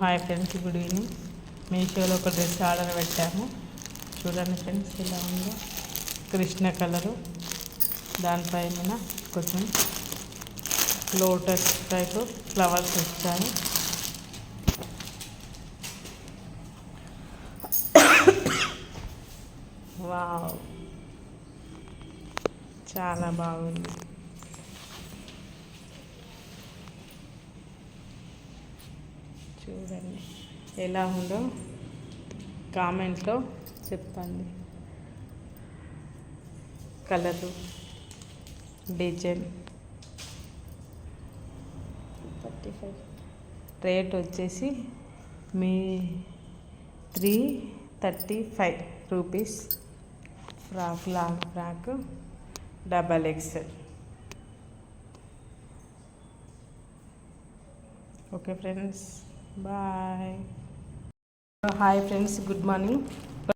Hi friends good evening. మీషోలో ఒక dress order పెట్టాము. చూడండి ఫ్రెండ్స్ ఇలా ఉందో. కృష్ణ కలరు. దానిపైన కొంచెం లోటస్ టైప్ ఫ్లవర్స్ వచ్చాయి. వావ్. చాలా బాగుంది. చూడండి. ఎలా ఉందో కామెంట్లో చెప్పండి. Colour design. Thirty five. Rate వచ్చేసి మీ three thirty five rupees. Frock long frock double XL okay friends. Bye hi friends good morning